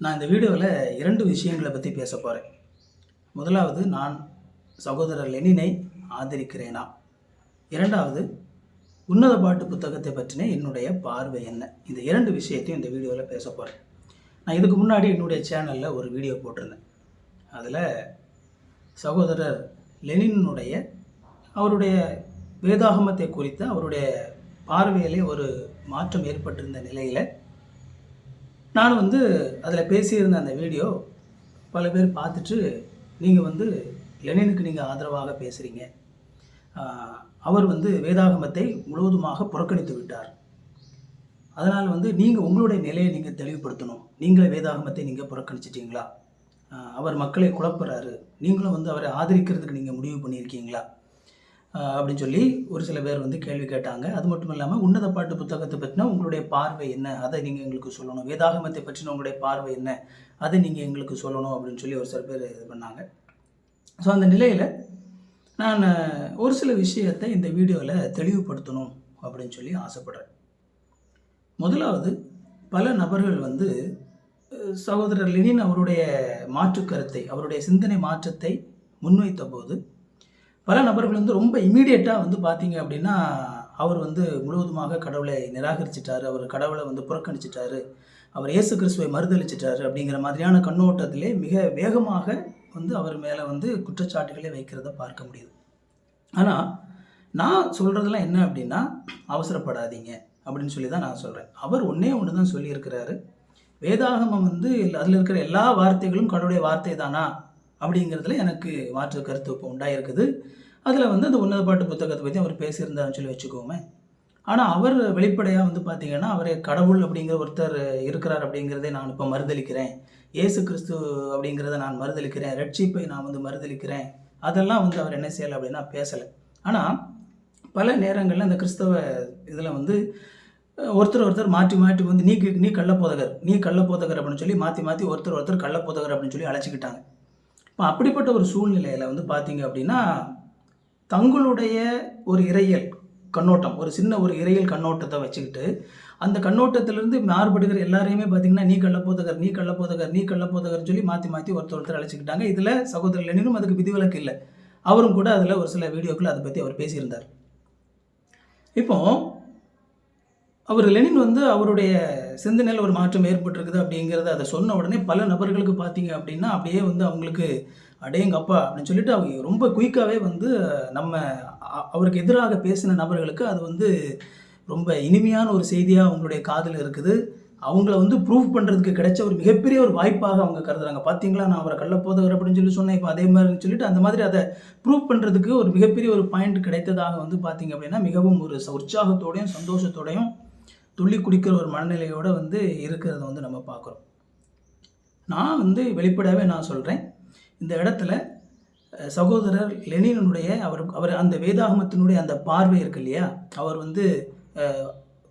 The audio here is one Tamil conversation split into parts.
நான் இந்த வீடியோவில் இரண்டு விஷயங்களை பற்றி பேச போகிறேன் முதலாவது நான் சகோதரர் லெனினை ஆதரிக்கிறேனா? இரண்டாவது உன்னத பாட்டு புத்தகத்தை பற்றின என்னுடைய பார்வை என்ன? இந்த இரண்டு விஷயத்தையும் இந்த வீடியோவில் பேச போகிறேன் நான் இதுக்கு முன்னாடி என்னுடைய சேனலில் ஒரு வீடியோ போட்டிருந்தேன். அதில் சகோதரர் லெனினுடைய அவருடைய வேதாகமத்தை குறித்த அவருடைய பார்வையிலே ஒரு மாற்றம் ஏற்பட்டிருந்த நிலையில் நான் வந்து அதில் பேசியிருந்த அந்த வீடியோ பல பேர் பார்த்துட்டு நீங்கள் வந்து லெனினுக்கு நீங்கள் ஆதரவாக பேசுகிறீங்க அவர் வந்து வேதாகமத்தை முழுவதுமாக புறக்கணித்து விட்டார். அதனால் வந்து நீங்கள் உங்களுடைய நிலையை நீங்கள் தெளிவுபடுத்தணும். நீங்களே வேதாகமத்தை நீங்கள் புறக்கணிச்சிட்டிங்களா? அவர் மக்களை குழப்புறாரு. நீங்களும் வந்து அவரை ஆதரிக்கிறதுக்கு நீங்கள் முடிவு பண்ணியிருக்கீங்களா? அப்படின்னு சொல்லி ஒரு சில பேர் வந்து கேள்வி கேட்டாங்க. அது மட்டும் இல்லாமல் உன்னத பாட்டு புத்தகத்தை பற்றின உங்களுடைய பார்வை என்ன? அதை நீங்கள் எங்களுக்கு சொல்லணும். வேதாகமத்தை பற்றின உங்களுடைய பார்வை என்ன? அதை நீங்கள் எங்களுக்கு சொல்லணும் அப்படின்னு சொல்லி ஒரு சில பேர் இது பண்ணாங்க. ஸோ அந்த நிலையில் நான் ஒரு சில விஷயத்தை இந்த வீடியோவில் தெளிவுபடுத்தணும் அப்படின்னு சொல்லி ஆசைப்படுறேன். முதலாவது பல நபர்கள் வந்து சகோதரர் லெனின் அவருடைய மாற்று கருத்தை அவருடைய சிந்தனை மாற்றத்தை முன்வைத்த போது பல நபர்கள் வந்து ரொம்ப இமீடியட்டாக வந்து பார்த்தீங்க அப்படின்னா அவர் வந்து முழுவதுமாக கடவுளை நிராகரிச்சிட்டாரு. அவர் கடவுளை வந்து புறக்கணிச்சிட்டாரு. அவர் இயேசு கிறிஸ்துவை மறுதளிச்சிட்டாரு அப்படிங்கிற மாதிரியான கண்ணோட்டத்திலே மிக வேகமாக வந்து அவர் மேலே வந்து குற்றச்சாட்டுகளை வைக்கிறத பார்க்க முடியுது. ஆனால் நான் சொல்கிறதெல்லாம் என்ன அப்படின்னா அவசரப்படாதீங்க அப்படின்னு சொல்லி தான் நான் சொல்கிறேன் அவர் ஒன்றே ஒன்று தான் சொல்லியிருக்கிறாரு. வேதாகமம் வந்து அதில் இருக்கிற எல்லா வார்த்தைகளும் கடவுளுடைய வார்த்தை தானா அப்படிங்கிறதுல எனக்கு மாற்று கருத்து இப்போ உண்டாயிருக்குது. அதில் வந்து அந்த உன்னத பாட்டு புத்தகத்தை பற்றி அவர் பேசியிருந்தாருன்னு சொல்லி வச்சுக்கோமே. ஆனால் அவர் வெளிப்படையாக வந்து பார்த்தீங்கன்னா அவரே கடவுள் அப்படிங்கிற ஒருத்தர் இருக்கிறார் அப்படிங்கிறதே நான் இப்போ மறுதளிக்கிறேன். இயேசு கிறிஸ்து அப்படிங்கிறத நான் மறுதளிக்கிறேன். ரட்சிப்பை நான் வந்து மறுதளிக்கிறேன். அதெல்லாம் வந்து அவர் என்ன செய்யலை அப்படின்னா பேசலை. ஆனால் பல நேரங்களில் அந்த கிறிஸ்தவ இதில் வந்து ஒருத்தர் ஒருத்தர் மாற்றி மாற்றி வந்து நீ கி- நீ கள்ளப்போதகர் நீ கள்ளப்போதகர் அப்படின்னு சொல்லி மாற்றி மாற்றி ஒருத்தர் ஒருத்தர் கள்ளப்போதகர் அப்படின்னு சொல்லி அழைச்சிக்கிட்டாங்க. இப்போ அப்படிப்பட்ட ஒரு சூழ்நிலையில் வந்து பார்த்தீங்க அப்படின்னா தங்களுடைய ஒரு இறையல் கண்ணோட்டம் ஒரு சின்ன ஒரு இறையல் கண்ணோட்டத்தை வச்சுக்கிட்டு அந்த கண்ணோட்டத்திலிருந்து மாறுபடுகிற எல்லாரையுமே பார்த்தீங்கன்னா நீ கள்ளப்போதகர் நீ கள்ளப்போதகர் நீ கள்ளப்போதகர்னு சொல்லி மாற்றி மாற்றி ஒருத்தர் ஒருத்தர் அழைச்சிக்கிட்டாங்க. இதில் சகோதரர் லெனினும் அதுக்கு விதிவிலக்கு இல்லை. அவரும் கூட அதில் ஒரு சில வீடியோக்கள் அதை பற்றி அவர் பேசியிருந்தார். இப்போது அவர் லெனின் வந்து அவருடைய சிந்தனையில் ஒரு மாற்றம் ஏற்பட்டிருக்குது அப்படிங்கிறத அதை சொன்ன உடனே பல நபர்களுக்கு பார்த்தீங்க அப்படின்னா அப்படியே வந்து அவங்களுக்கு அடேங்கப்பா அப்படின்னு சொல்லிட்டு அவங்க ரொம்ப குயிக்காகவே வந்து நம்ம அ- அவருக்கு எதிராக பேசின நபர்களுக்கு அது வந்து ரொம்ப இனிமையான ஒரு செய்தியாக அவங்களுடைய காதில் இருக்குது. அவங்கள வந்து ப்ரூவ் பண்ணுறதுக்கு கிடைச்ச ஒரு மிகப்பெரிய ஒரு வாய்ப்பாக அவங்க கருதுறாங்க. பார்த்தீங்களா? நான் அவரை கள்ளப்போதவர் அப்படின்னு சொல்லி சொன்னேன். இப்போ அதே மாதிரி சொல்லிட்டு அந்த மாதிரி அதை ப்ரூவ் பண்ணுறதுக்கு ஒரு மிகப்பெரிய ஒரு பாயிண்ட் கிடைத்ததாக வந்து பார்த்தீங்க அப்படின்னா மிகவும் ஒரு ச- உற்சாகத்தோடையும் சந்தோஷத்தோடையும் துள்ளி குடிக்கிற ஒரு மனநிலையோடு வந்து இருக்கிறத வந்து நம்ம பார்க்குறோம். நான் வந்து வெளிப்படையாகவே நான் சொல்கிறேன் இந்த இடத்துல சகோதரர் லெனினுடைய அவர் அவர் அந்த வேதாகமத்தினுடைய அந்த பார்வை இருக்கு இல்லையா? அவர் வந்து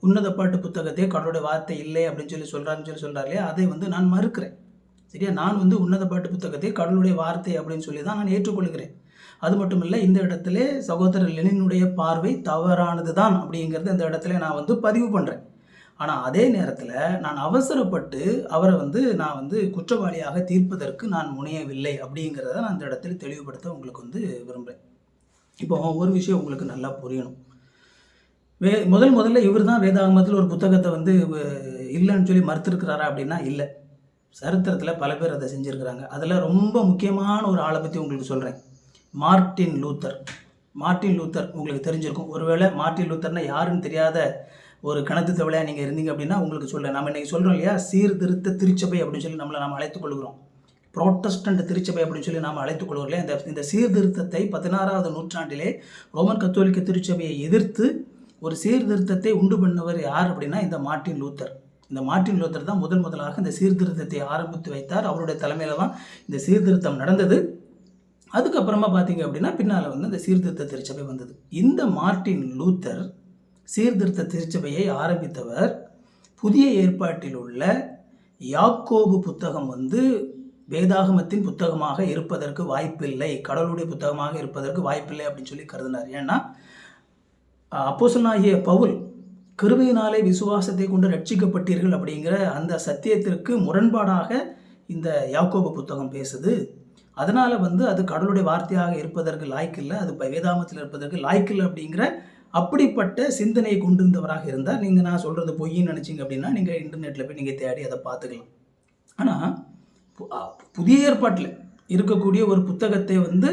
உன்னத பாட்டு புத்தகத்தையே கடவுளுடைய வார்த்தை இல்லை அப்படின்னு சொல்லி சொல்கிறாருன்னு சொல்லி சொல்கிறார் இல்லையா? அதை வந்து நான் மறுக்கிறேன். சரியா? நான் வந்து உன்னத பாட்டு புத்தகத்தை கடவுளுடைய வார்த்தை அப்படின்னு சொல்லி தான் நான் ஏற்றுக்கொள்கிறேன். அது மட்டும் இல்லை இந்த இடத்துல சகோதரர் லெனினுடைய பார்வை தவறானது தான் அப்படிங்கிறத இந்த இடத்துல நான் வந்து பதிவு பண்ணுறேன் ஆனால் அதே நேரத்தில் நான் அவசரப்பட்டு அவரை வந்து நான் வந்து குற்றவாளியாக தீர்ப்பதற்கு நான் முனையவில்லை அப்படிங்கிறத நான் இந்த இடத்துல தெளிவுபடுத்த உங்களுக்கு வந்து விரும்புகிறேன் இப்போ ஒரு விஷயம் உங்களுக்கு நல்லா புரியணும். வே முதல் முதல்ல இவர் தான் வேதாகமத்தில் ஒரு புத்தகத்தை வந்து இல்லைன்னு சொல்லி மறுத்திருக்கிறாரா அப்படின்னா இல்லை. சரித்திரத்தில் பல பேர் அதை செஞ்சுருக்கிறாங்க. அதில் ரொம்ப முக்கியமான ஒரு ஆளை பற்றி உங்களுக்கு சொல்கிறேன் மார்ட்டின் லூத்தர். மார்ட்டின் லூத்தர் உங்களுக்கு தெரிஞ்சிருக்கும். ஒருவேளை மார்ட்டின் லூத்தர்னா யாருன்னு தெரியாத ஒரு கணத்து தவளையாக நீங்கள் இருந்தீங்க அப்படின்னா உங்களுக்கு சொல்கிறேன் நம்ம இன்றைக்கி சொல்கிறோம் இல்லையா? சீர்திருத்த திருச்சபை அப்படின்னு சொல்லி நம்மளை நாம் அழைத்துக் கொள்கிறோம். புரோட்டஸ்டன்ட் திருச்சபை அப்படின்னு சொல்லி நாம் அழைத்துக் கொள்வோம் இல்லையா? இந்த இந்த சீர்திருத்தத்தை பதினாறாவது நூற்றாண்டிலே ரோமன் கத்தோலிக்க திருச்சபையை எதிர்த்து ஒரு சீர்திருத்தத்தை உண்டு பண்ணவர் யார் அப்படின்னா இந்த மார்ட்டின் லூத்தர். இந்த மார்ட்டின் லூத்தர் தான் முதன் முதலாக இந்த சீர்திருத்தத்தை ஆரம்பித்து வைத்தார். அவருடைய தலைமையில் தான் இந்த சீர்திருத்தம் நடந்தது. அதுக்கப்புறமா பார்த்தீங்க அப்படின்னா பின்னால் வந்து இந்த சீர்திருத்த திருச்சபை வந்தது. இந்த மார்ட்டின் லூத்தர் சீர்திருத்த திருச்சபையை ஆரம்பித்தவர். புதிய ஏற்பாட்டில் உள்ள யாக்கோபு புத்தகம் வந்து வேதாகமத்தின் புத்தகமாக இருப்பதற்கு வாய்ப்பில்லை. கடவுளுடைய புத்தகமாக இருப்பதற்கு வாய்ப்பில்லை அப்படின்னு சொல்லி கருதினார். ஏன்னா அப்போசனாகிய பவுல் கிருபையினாலே விசுவாசத்தை கொண்டு ரட்சிக்கப்பட்டீர்கள் அப்படிங்கிற அந்த சத்தியத்திற்கு முரண்பாடாக இந்த யாக்கோபு புத்தகம் பேசுது. அதனால் வந்து அது கடவுளுடைய வார்த்தையாக இருப்பதற்கு லாய்க்கில்லை அது வேதாமத்தில் இருப்பதற்கு லாய்க்கில்லை அப்படிங்கிற அப்படிப்பட்ட சிந்தனையை கொண்டிருந்தவராக இருந்தால் நீங்கள் நான் சொல்கிறது பொய்ன்னு நினச்சிங்க அப்படின்னா நீங்கள் இன்டர்நெட்டில் போய் நீங்கள் தேடி அதை பார்த்துக்கலாம். ஆனால் பு- புதிய ஏற்பாட்டில் இருக்கக்கூடிய ஒரு புத்தகத்தை வந்து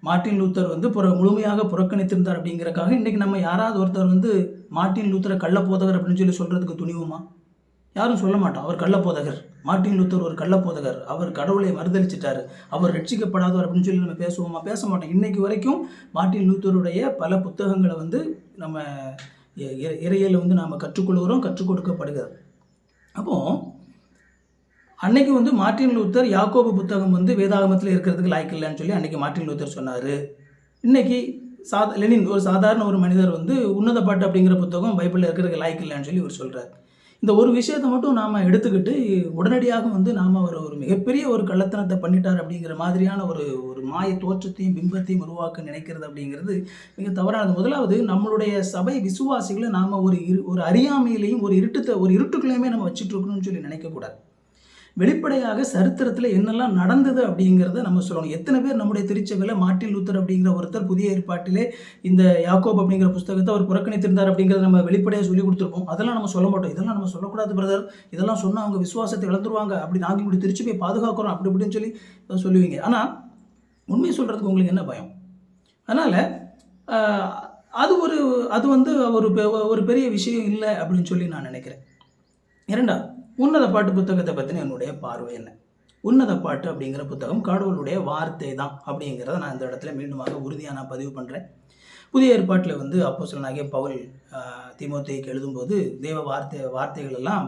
மார்ட்டின் லூத்தர் வந்து புற முழுமையாக புறக்கணித்திருந்தார் அப்படிங்கிறக்காக இன்றைக்கி நம்ம யாராவது ஒருத்தர் வந்து மார்ட்டின் லூத்தரை கள்ள போதவர் அப்படின்னு சொல்லி சொல்கிறதுக்கு துணிவுமா? யாரும் சொல்ல மாட்டோம். அவர் கள்ளப்போதகர். மார்ட்டின் லூத்தர் ஒரு கள்ளப்போதகர். அவர் கடவுளை மறுதளிச்சிட்டார் அவர் ரட்சிக்கப்படாதவர் அப்படின்னு சொல்லி நம்ம பேசுவோமா? பேச மாட்டோம். இன்றைக்கு வரைக்கும் மார்ட்டின் லூத்தருடைய பல புத்தகங்களை வந்து நம்ம இறையில் வந்து நாம் கற்றுக்கொள்கிறோம் கற்றுக் கொடுக்கப்படுகிறது அப்போது அன்னைக்கு வந்து மார்ட்டின் லூத்தர் யாக்கோபு புத்தகம் வந்து வேதாகமத்தில் இருக்கிறதுக்கு லாய்க்கில்லைன்னு சொல்லி அன்னைக்கு மார்ட்டின் லூத்தர் சொன்னார். இன்னைக்கு சாத லெனின் ஒரு சாதாரண ஒரு மனிதர் வந்து உன்னத பாட்டு அப்படிங்கிற புத்தகம் பைபிளில் இருக்கிறதுக்கு லாய்க்கில்லைன்னு சொல்லி இவர் சொல்கிறார் இந்த ஒரு விஷயத்தை மட்டும் நாம் எடுத்துக்கிட்டு உடனடியாக வந்து நாம் அவர் ஒரு மிகப்பெரிய ஒரு கள்ளத்தனத்தை பண்ணிட்டார் அப்படிங்கிற மாதிரியான ஒரு ஒரு மாய தோற்றத்தையும் பிம்பத்தையும் உருவாக்க நினைக்கிறது அப்படிங்கிறது மிக தவறானது. முதலாவது நம்மளுடைய சபை விசுவாசிகளை நாம் ஒரு இரு ஒரு அறியாமையிலையும் ஒரு இருட்டுத்த ஒரு இருட்டுக்குள்ளேயுமே நம்ம வச்சுட்டு இருக்கணும்னு சொல்லி நினைக்கக்கூடாது. வெளிப்படையாக சரித்திரத்தில் என்னெல்லாம் நடந்தது அப்படிங்கிறத நம்ம சொல்லணும். எத்தனை பேர் நம்முடைய திருச்சபையில் மாட்டில் லூத்தர் அப்படிங்கிற ஒருத்தர் புதிய ஏற்பாட்டிலே இந்த யாக்கோப் அப்படிங்கிற புஸ்தகத்தை அவர் புறக்கணித்திருந்தார் அப்படிங்கிறத நம்ம வெளிப்படையாக சொல்லி கொடுத்துருப்போம். அதெல்லாம் நம்ம சொல்ல மாட்டோம். இதெல்லாம் நம்ம சொல்லக்கூடாது பிரதர் இதெல்லாம் சொன்னால் அவங்க விசுவாசத்தை இழந்துருவாங்க. அப்படி நாங்கள் இப்படி திருச்சபையை பாதுகாக்கிறோம் அப்படி இப்படின்னு சொல்லி சொல்லுவீங்க. ஆனால் உண்மையை சொல்கிறதுக்கு உங்களுக்கு என்ன பயம்? அதனால் அது ஒரு அது வந்து ஒரு பெ- ஒரு பெரிய விஷயம் இல்லை அப்படின்னு சொல்லி நான் நினைக்கிறேன். இரண்டாவது உன்னத பாட்டு புத்தகத்தை பற்றின என்னுடைய பார்வை என்ன? உன்னத பாட்டு அப்படிங்கிற புத்தகம் கடவுளுடைய வார்த்தை தான் அப்படிங்கிறத நான் இந்த இடத்துல மீண்டுமாக உறுதியாக நான் பதிவு பண்ணுறேன் புதிய ஏற்பாட்டில் வந்து அப்போ அப்போஸ்தலனாகிய பவுல் ஆஹ், எழுதும்போது தேவ வார்த்தை வார்த்தைகள் எல்லாம்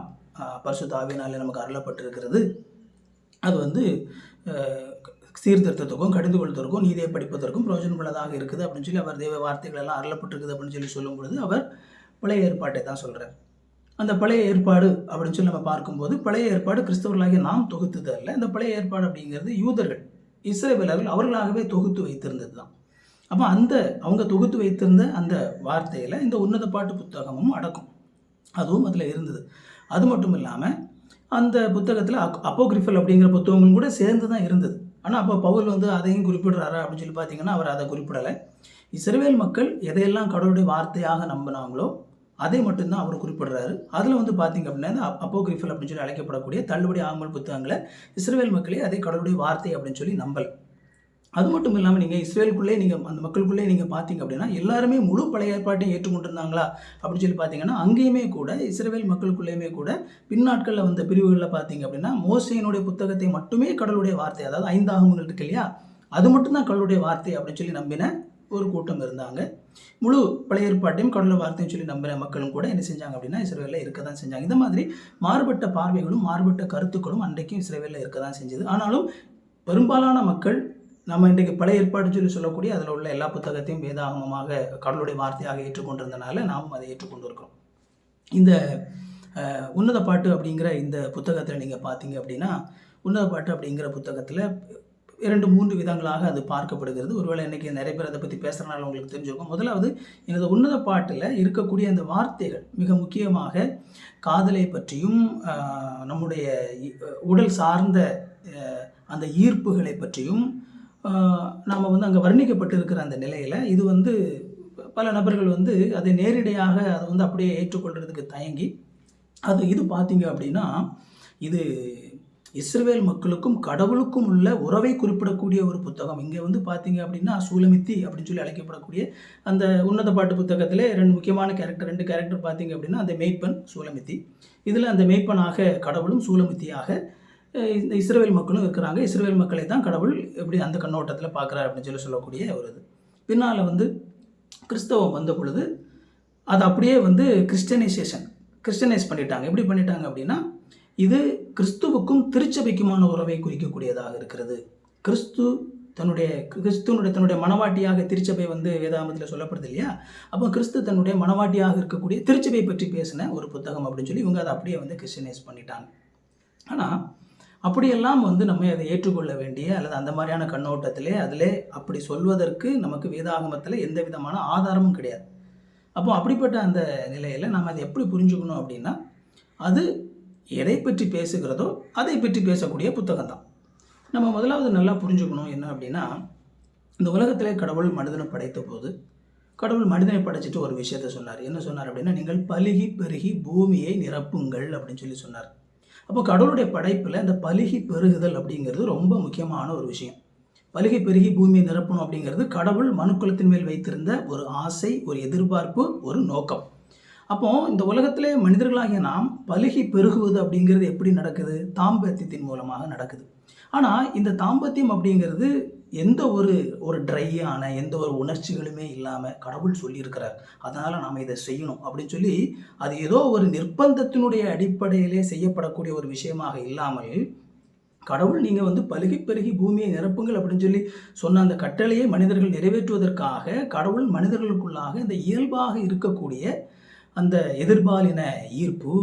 பரிசு தாவினாலே நமக்கு அருளப்பட்டிருக்கிறது. அது வந்து சீர்திருத்தத்துக்கும் கடிந்து கொள்வதற்கும் நீதியை படிப்பதற்கும் பிரயோஜனமுள்ளதாக இருக்குது அப்படின்னு சொல்லி அவர் தெய்வ வார்த்தைகள் எல்லாம் அருளப்பட்டிருக்குது அப்படின்னு சொல்லி சொல்லும் பொழுது அவர் பழைய ஏற்பாட்டை தான் சொல்கிறார் அந்த பழைய ஏற்பாடு அப்படின்னு சொல்லி நம்ம பார்க்கும்போது பழைய ஏற்பாடு கிறிஸ்தவர்களாகிய நாம் தொகுத்தது அல்ல. இந்த பழைய ஏற்பாடு அப்படிங்கிறது யூதர்கள் இஸ்ரேவேலர்கள் அவர்களாகவே தொகுத்து வைத்திருந்தது தான் அப்போ அந்த அவங்க தொகுத்து வைத்திருந்த அந்த வார்த்தையில் இந்த உன்னத பாட்டு புத்தகமும் அடக்கும். அதுவும் அதில் இருந்தது. அது மட்டும் இல்லாமல் அந்த புத்தகத்தில் அப் அப்போகிரிஃபல் அப்படிங்கிற புத்தகங்களும் கூட சேர்ந்து தான் இருந்தது. ஆனால் அப்போ பவுல் வந்து அதையும் குறிப்பிடுறாரா அப்படின்னு சொல்லி பார்த்தீங்கன்னா அவர் அதை குறிப்பிடலை. இஸ்ரவேல் மக்கள் எதையெல்லாம் கடவுளுடைய வார்த்தையாக நம்பினாங்களோ அதை மட்டும்தான் அவர் குறிப்பிடுறாரு. அதில் வந்து பார்த்தீங்க அப்படின்னா இந்த அப்போகிரிஃபல் அப்படின்னு சொல்லி அழைக்கப்படக்கூடிய தள்ளுபடி ஆகமல் புத்தகங்களை இஸ்ரேல் மக்களே அதை கடவுளுடைய வார்த்தை அப்படின்னு சொல்லி நம்பல். அது மட்டும் இல்லாமல் நீங்கள் இஸ்ரேலுக்குள்ளே நீங்கள் அந்த மக்களுக்குள்ளே நீங்கள் பார்த்தீங்க அப்படின்னா எல்லாருமே முழு பழைய ஏற்பாட்டையும் ஏற்றுக்கொண்டிருந்தாங்களா அப்படின்னு சொல்லி பார்த்தீங்கன்னா அங்கேயுமே கூட இஸ்ரேல் மக்களுக்குள்ளேயுமே கூட பின்னாட்களில் வந்த பிரிவுகளில் பார்த்தீங்க அப்படின்னா மோசையினுடைய புத்தகத்தை மட்டுமே கடவுளுடைய வார்த்தை அதாவது ஐந்தாகங்கள் இருக்கு இல்லையா அது மட்டும்தான் கடவுளுடைய வார்த்தை அப்படின்னு சொல்லி நம்பின ஒரு கூட்டம் இருந்தாங்க. முழு பழைய ஏற்பாட்டையும் கடவுள் வார்த்தையும் சொல்லி நம்பின மக்களும் கூட என்ன செஞ்சாங்க அப்படின்னா இஸ்ரேலில் இருக்க தான் செஞ்சாங்க. இந்த மாதிரி மாறுபட்ட பார்வைகளும் மாறுபட்ட கருத்துக்களும் அன்றைக்கும் இஸ்ரேலில் இருக்க தான் செஞ்சது. ஆனாலும் பெரும்பாலான மக்கள் நம்ம இன்றைக்கு பழைய ஏற்பாடு சொல்லி சொல்லக்கூடிய அதில் உள்ள எல்லா புத்தகத்தையும் வேதாகமமாக கடவுளுடைய வார்த்தையாக ஏற்றுக்கொண்டிருந்தனால நாமும் அதை ஏற்றுக்கொண்டு இருக்கிறோம். இந்த உன்னத பாட்டு அப்படிங்கிற இந்த புத்தகத்தில் நீங்கள் பார்த்தீங்க அப்படின்னா உன்னத பாட்டு அப்படிங்கிற புத்தகத்தில் இரண்டு மூன்று விதங்களாக அது பார்க்கப்படுகிறது. ஒருவேளை இன்றைக்கி நிறைய பேர் அதை பற்றி பேசுகிறனால உங்களுக்கு தெரிஞ்சிருக்கும். முதலாவது எனது உன்னத பாட்டில் இருக்கக்கூடிய அந்த வார்த்தைகள் மிக முக்கியமாக காதலை பற்றியும் நம்முடைய உடல் சார்ந்த அந்த ஈர்ப்புகளை பற்றியும் நாம் வந்து அங்கே வர்ணிக்கப்பட்டிருக்கிற அந்த நிலையில் இது வந்து பல நபர்கள் வந்து அதை நேரடியாக அதை வந்து அப்படியே ஏற்றுக்கொள்கிறதுக்கு தயங்கி அது இது பார்த்தீங்க அப்படின்னா இது இஸ்ரேல் மக்களுக்கும் கடவுளுக்கும் உள்ள உறவை குறிப்பிடக்கூடிய ஒரு புத்தகம். இங்கே வந்து பார்த்தீங்க அப்படின்னா சூலமித்தி அப்படின்னு சொல்லி அழைக்கப்படக்கூடிய அந்த உன்னத பாட்டு புத்தகத்தில் ரெண்டு முக்கியமான கேரக்டர் ரெண்டு கேரக்டர் பார்த்தீங்க அப்படின்னா அந்த மெய்ப்பன் சூலமித்தி. இதில் அந்த மெய்ப்பனாக கடவுளும் சூலமித்தியாக இந்த இஸ்ரேல் மக்களும் இருக்கிறாங்க. இஸ்ரேல் மக்களை தான் கடவுள் எப்படி அந்த கண்ணோட்டத்தில் பார்க்குறாரு அப்படின்னு சொல்லி சொல்லக்கூடிய ஒரு இது. பின்னால் வந்து கிறிஸ்தவம் வந்த பொழுது அது அப்படியே வந்து கிறிஸ்டனைசேஷன் கிறிஸ்டனைஸ் பண்ணிட்டாங்க. எப்படி பண்ணிட்டாங்க அப்படின்னா இது கிறிஸ்துவுக்கும் திருச்சபைக்குமான உறவை குறிக்கக்கூடியதாக இருக்கிறது. கிறிஸ்து தன்னுடைய கிறிஸ்துவனுடைய தன்னுடைய மனவாட்டியாக திருச்சபை வந்து வேதாமத்தில் சொல்லப்படுது இல்லையா? அப்போ கிறிஸ்து தன்னுடைய மனவாட்டியாக இருக்கக்கூடிய திருச்சபை பற்றி பேசின ஒரு புத்தகம் அப்படின்னு சொல்லி இவங்க அதை அப்படியே வந்து கிறிஸ்டனைஸ் பண்ணிட்டாங்க. ஆனால் அப்படியெல்லாம் வந்து நம்ம அதை ஏற்றுக்கொள்ள வேண்டிய அல்லது அந்த மாதிரியான கண்ணோட்டத்திலே அதிலே அப்படி சொல்வதற்கு நமக்கு வேதாகமத்தில் எந்த விதமான ஆதாரமும் கிடையாது. அப்போ அப்படிப்பட்ட அந்த நிலையில் நம்ம அதை எப்படி புரிஞ்சுக்கணும் அப்படின்னா அது எதை பற்றி பேசுகிறதோ அதை பற்றி பேசக்கூடிய புத்தகம் தான் நம்ம முதலாவது நல்லா புரிஞ்சுக்கணும் என்ன அப்படின்னா இந்த உலகத்திலே கடவுள் மனிதனை படைத்த போது கடவுள் மனிதனை படைச்சிட்டு ஒரு விஷயத்த சொன்னார். என்ன சொன்னார் அப்படின்னா நீங்கள் பலுகி பெருகி பூமியை நிரப்புங்கள் அப்படின்னு சொல்லி சொன்னார். அப்போ கடவுளுடைய படைப்பில் இந்த பலுகி பெருகுதல் அப்படிங்கிறது ரொம்ப முக்கியமான ஒரு விஷயம். பலுகி பெருகி பூமியை நிரப்பணும் அப்படிங்கிறது கடவுள் மனுக்குலத்தின் மேல் வைத்திருந்த ஒரு ஆசை ஒரு எதிர்பார்ப்பு ஒரு நோக்கம். அப்போ இந்த உலகத்திலே மனிதர்களாகிய நாம் பலுகி பெருகுவது அப்படிங்கிறது எப்படி நடக்குது? தாம்பத்தியத்தின் மூலமாக நடக்குது. ஆனால் இந்த தாம்பத்தியம் அப்படிங்கிறது எந்த ஒரு ஒரு ட்ரையான எந்த ஒரு உணர்ச்சிகளுமே இல்லாமல் கடவுள் சொல்லியிருக்கிறார். அதனால் நாம் இதை செய்யணும் அப்படின்னு சொல்லி அது ஏதோ ஒரு நிர்பந்தத்தினுடைய அடிப்படையிலே செய்யப்படக்கூடிய ஒரு விஷயமாக இல்லாமல் கடவுள் நீங்கள் வந்து பழுகி பெருகி பூமியை நிரப்புங்கள் அப்படின்னு சொல்லி சொன்ன அந்த கட்டளையை மனிதர்கள் நிறைவேற்றுவதற்காக கடவுள் மனிதர்களுக்குள்ளாக இந்த இயல்பாக இருக்கக்கூடிய அந்த எதிர்பாலின ஈர்ப்பு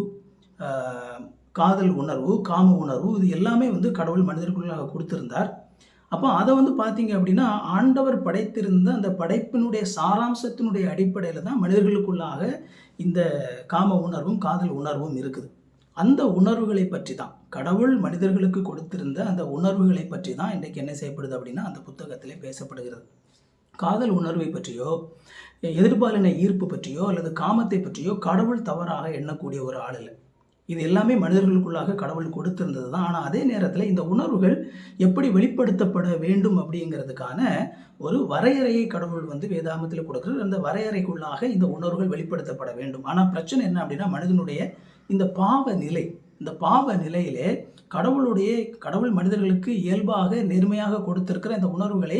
காதல் உணர்வு காம உணர்வு இது எல்லாமே வந்து கடவுள் மனிதர்களுக்குள்ளாக கொடுத்திருந்தார். அப்போ அதை வந்து பார்த்தீங்க அப்படின்னா ஆண்டவர் படைத்திருந்த அந்த படைப்பினுடைய சாராம்சத்தினுடைய அடிப்படையில் தான் மனிதர்களுக்குள்ளாக இந்த காம உணர்வும் காதல் உணர்வும் இருக்குது. அந்த உணர்வுகளை பற்றி தான் கடவுள் மனிதர்களுக்கு கொடுத்திருந்த அந்த உணர்வுகளை பற்றி தான் இன்றைக்கு என்ன செய்யப்படுது அப்படின்னா அந்த புத்தகத்திலே பேசப்படுகிறது. காதல் உணர்வை பற்றியோ எதிர்பாலின ஈர்ப்பு பற்றியோ அல்லது காமத்தை பற்றியோ கடவுள் தவறாக எண்ணக்கூடிய ஒரு ஆள் இல்லை. இது எல்லாமே மனிதர்களுக்குள்ளாக கடவுள் கொடுத்திருந்தது தான். ஆனால் அதே நேரத்தில் இந்த உணர்வுகள் எப்படி வெளிப்படுத்தப்பட வேண்டும் அப்படிங்கிறதுக்கான ஒரு வரையறையை கடவுள் வந்து வேதாமத்தில் கொடுக்குறது அந்த வரையறைக்குள்ளாக இந்த உணர்வுகள் வெளிப்படுத்தப்பட வேண்டும். ஆனால் பிரச்சனை என்ன அப்படின்னா மனிதனுடைய இந்த பாவ நிலை இந்த பாவ நிலையிலே கடவுளுடைய கடவுள் மனிதர்களுக்கு இயல்பாக நேர்மையாக கொடுத்திருக்கிற இந்த உணர்வுகளை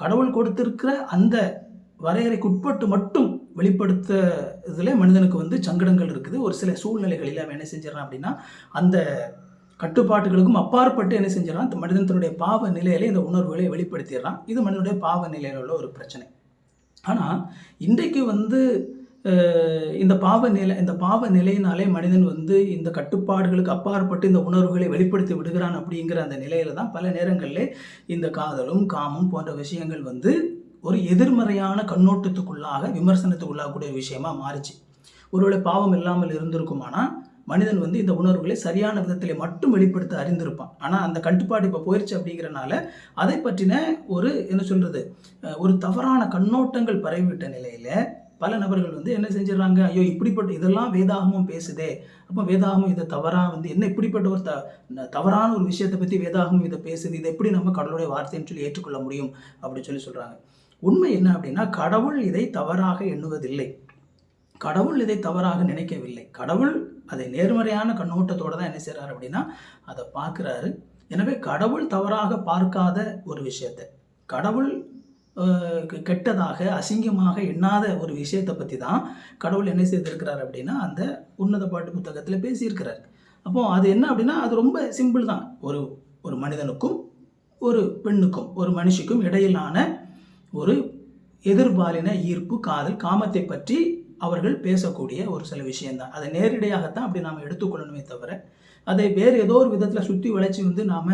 கடவுள் கொடுத்திருக்கிற அந்த வரையறைக்கு உட்பட்டு மட்டும் வெளிப்படுத்த இதில் மனிதனுக்கு வந்து சங்கடங்கள் இருக்குது. ஒரு சில சூழ்நிலைகளில் அவன் என்ன செஞ்சிடறான் அப்படின்னா அந்த கட்டுப்பாட்டுகளுக்கும் அப்பாற்பட்டு என்ன செஞ்சிடறான்? இந்த மனிதன் தன்னுடைய பாவ நிலையில இந்த உணர்வுகளை வெளிப்படுத்திடுறான். இது மனிதனுடைய பாவ நிலையில் உள்ள ஒரு பிரச்சனை. ஆனால் இன்றைக்கு வந்து இந்த பாவ நிலை இந்த பாவ நிலையினாலே மனிதன் வந்து இந்த கட்டுப்பாடுகளுக்கு அப்பாற்பட்டு இந்த உணர்வுகளை வெளிப்படுத்தி விடுகிறான் அப்படிங்கிற அந்த நிலையில தான் பல நேரங்களில் இந்த காதலும் காமம் போன்ற விஷயங்கள் வந்து ஒரு எதிர்மறையான கண்ணோட்டத்துக்குள்ளாக விமர்சனத்துக்குள்ளாகக்கூடிய விஷயமா மாறிச்சு. ஒருவேளை பாவம் இல்லாமல் இருந்திருக்குமானா மனிதன் வந்து இந்த உணர்வுகளை சரியான விதத்தில் மட்டும் வெளிப்படுத்த அறிந்திருப்பான். ஆனால் அந்த கட்டுப்பாடு இப்போ போயிடுச்சு அப்படிங்கிறனால அதை பற்றின ஒரு என்ன சொல்கிறது ஒரு தவறான கண்ணோட்டங்கள் பரவிவிட்ட நிலையில் பல நபர்கள் வந்து என்ன செஞ்சிடறாங்க? ஐயோ இப்படிப்பட்ட இதெல்லாம் வேதாகமும் பேசுதே. அப்போ வேதாகமும் இதை தவறாக வந்து என்ன இப்படிப்பட்ட ஒரு த தவறான ஒரு விஷயத்தை பற்றி வேதாகமும் இதை பேசுது இதை எப்படி நம்ம கடவுளுடைய வார்த்தைன்னு சொல்லி ஏற்றுக்கொள்ள முடியும் அப்படின்னு சொல்லி சொல்கிறாங்க உண்மை என்ன அப்படின்னா கடவுள் இதை தவறாக எண்ணுவதில்லை. கடவுள் இதை தவறாக நினைக்கவில்லை. கடவுள் அதை நேர்மறையான கண்ணோட்டத்தோடு தான் என்ன செய்கிறார் அப்படின்னா அதை பார்க்குறாரு. எனவே கடவுள் தவறாக பார்க்காத ஒரு விஷயத்தை கடவுள் கெட்டதாக அசிங்கமாக எண்ணாத ஒரு விஷயத்தை பற்றி தான் கடவுள் என்ன செய்திருக்கிறார் அப்படின்னா அந்த உன்னத பாட்டு புத்தகத்தில் பேசியிருக்கிறார். அப்போ அது என்ன அப்படின்னா அது ரொம்ப சிம்பிள் தான். ஒரு ஒரு மனிதனுக்கும் ஒரு பெண்ணுக்கும் ஒரு மனுஷிக்கும் இடையிலான ஒரு எதிர்பாலின ஈர்ப்பு காதல் காமத்தை பற்றி அவர்கள் பேசக்கூடிய ஒரு சில விஷயந்தான் அதை நேரடியாகத்தான் அப்படி நாம் எடுத்துக்கொள்ளணுமே தவிர அதை வேறு ஏதோ ஒரு விதத்தில் சுற்றி வளைச்சி வந்து நாம்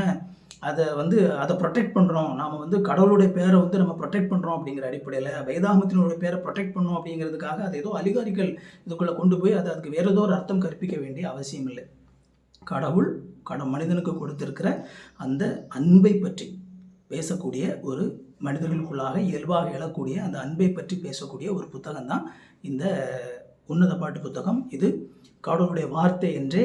அதை வந்து அதை ப்ரொடெக்ட் பண்ணுறோம் நாம் வந்து கடவுளுடைய பேரை வந்து நம்ம ப்ரொடெக்ட் பண்ணுறோம் அப்படிங்கிற அடிப்படையில் வேதாகமத்தினுடைய பேரை ப்ரொடெக்ட் பண்ணோம் அப்படிங்கிறதுக்காக அதை ஏதோ அதிகாரிகள் இதுக்குள்ளே கொண்டு போய் அதை அதுக்கு வேறு ஏதோ ஒரு அர்த்தம் கற்பிக்க வேண்டிய அவசியம் இல்லை. கடவுள் கட மனிதனுக்கு கொடுத்திருக்கிற அந்த அன்பை பற்றி பேசக்கூடிய ஒரு மனிதர்களுக்குள்ளாக இயல்பாக எழக்கூடிய அந்த அன்பை பற்றி பேசக்கூடிய ஒரு புத்தகம் தான் இந்த உன்னத பாட்டு புத்தகம். இது கடவுளுடைய வார்த்தை என்றே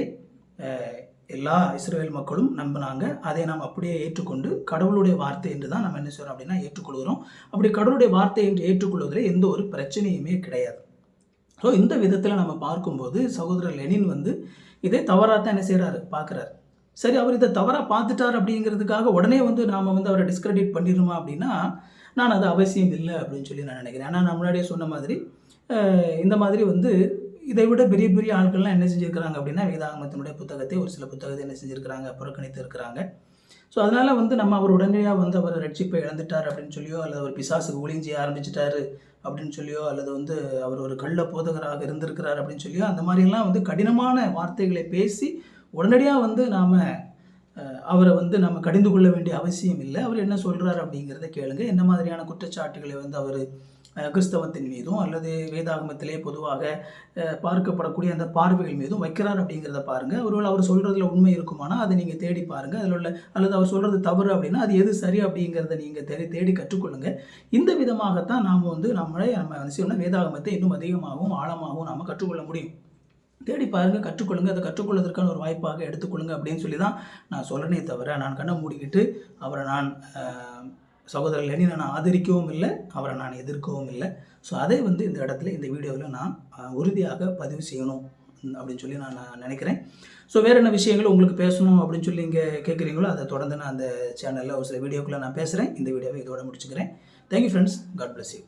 எல்லா இஸ்ரேல் மக்களும் நம்பினாங்க. அதை நாம் அப்படியே ஏற்றுக்கொண்டு கடவுளுடைய வார்த்தை என்று தான் நம்ம என்ன செய்கிறோம் அப்படின்னா ஏற்றுக்கொள்கிறோம். அப்படி கடவுளுடைய வார்த்தை என்று ஏற்றுக்கொள்வதில் எந்த ஒரு பிரச்சனையுமே கிடையாது. ஸோ இந்த விதத்தில் நம்ம பார்க்கும்போது சகோதரர் லெனின் வந்து இதை தவறாக தான் என்ன செய்கிறாரு பார்க்குறாரு. சரி அவர் இதை தவறாக பார்த்துட்டார் அப்படிங்கிறதுக்காக உடனே வந்து நாம் வந்து அவரை டிஸ்கிரெடிட் பண்ணிடணுமா அப்படின்னா நான் அது அவசியம் இல்லை அப்படின்னு சொல்லி நான் நினைக்கிறேன். ஆனால் நான் முன்னாடியே சொன்ன மாதிரி இந்த மாதிரி வந்து இதை விட பெரிய பெரிய ஆட்கள்லாம் என்ன செஞ்சுருக்கிறாங்க அப்படின்னா வேதாகமத்தினுடைய புத்தகத்தை ஒரு சில புத்தகத்தை என்ன செஞ்சுருக்கிறாங்க புறக்கணித்து இருக்கிறாங்க. ஸோ அதனால் வந்து நம்ம அவர் உடனடியாக வந்து அவர் ரட்சிப்பை இழந்துட்டார் அப்படின்னு சொல்லியோ அல்லது அவர் பிசாசுக்கு ஊழியம் செய்ய ஆரம்பிச்சிட்டாரு அப்படின்னு சொல்லியோ அல்லது வந்து அவர் ஒரு கள்ள போதகராக இருந்திருக்கிறார் அப்படின்னு சொல்லியோ அந்த மாதிரிலாம் வந்து கடினமான வார்த்தைகளை பேசி உடனடியாக வந்து நாம் அவரை வந்து நம்ம கடிந்து கொள்ள வேண்டிய அவசியம் இல்லை. அவர் என்ன சொல்கிறார் அப்படிங்கிறத கேளுங்க. என்ன மாதிரியான குற்றச்சாட்டுகளை வந்து அவர் கிறிஸ்தவத்தின் மீதும் அல்லது வேதாகமத்திலே பொதுவாக பார்க்கப்படக்கூடிய அந்த பார்வைகள் மீதும் வைக்கிறார் அப்படிங்கிறத பாருங்கள் ஒருவேளை அவர் சொல்கிறதுல உண்மை இருக்குமானா அதை நீங்கள் தேடி பாருங்கள் அதில் உள்ள அல்லது அவர் சொல்கிறது தவறு அப்படின்னா அது எது சரி அப்படிங்கிறத நீங்கள் தேடி தேடி கற்றுக்கொள்ளுங்கள் இந்த விதமாகத்தான் நாம் வந்து நம்மளை நம்ம என்ன செய்யணும்னா வேதாகமத்தை இன்னும் அதிகமாகவும் ஆழமாகவும் நாம் கற்றுக்கொள்ள முடியும். தேடி பாருங்கள் கற்றுக்கொள்ளுங்க. அதை கற்றுக்கொள்வதற்கான ஒரு வாய்ப்பாக எடுத்துக்கொள்ளுங்க அப்படின்னு சொல்லி தான் நான் சொல்கிறேனே தவிர நான் கண்ணை மூடிக்கிட்டு அவரை நான் சகோதரர் லெனினை நான் ஆதரிக்கவும் இல்லை அவரை நான் எதிர்க்கவும் இல்லை. ஸோ அதை வந்து இந்த இடத்துல இந்த வீடியோவில் நான் உறுதியாக பதிவு செய்யணும் அப்படின்னு சொல்லி நான் நான் நினைக்கிறேன். ஸோ வேறு என்ன விஷயங்கள் உங்களுக்கு பேசணும் அப்படின்னு சொல்லி இங்கே கேட்குறீங்களோ அதை தொடர்ந்து நான் அந்த சேனலில் ஒரு சில வீடியோக்குள்ளே நான் பேசுகிறேன் இந்த வீடியோவை இதோட முடிச்சுக்கிறேன். Thank you friends God bless you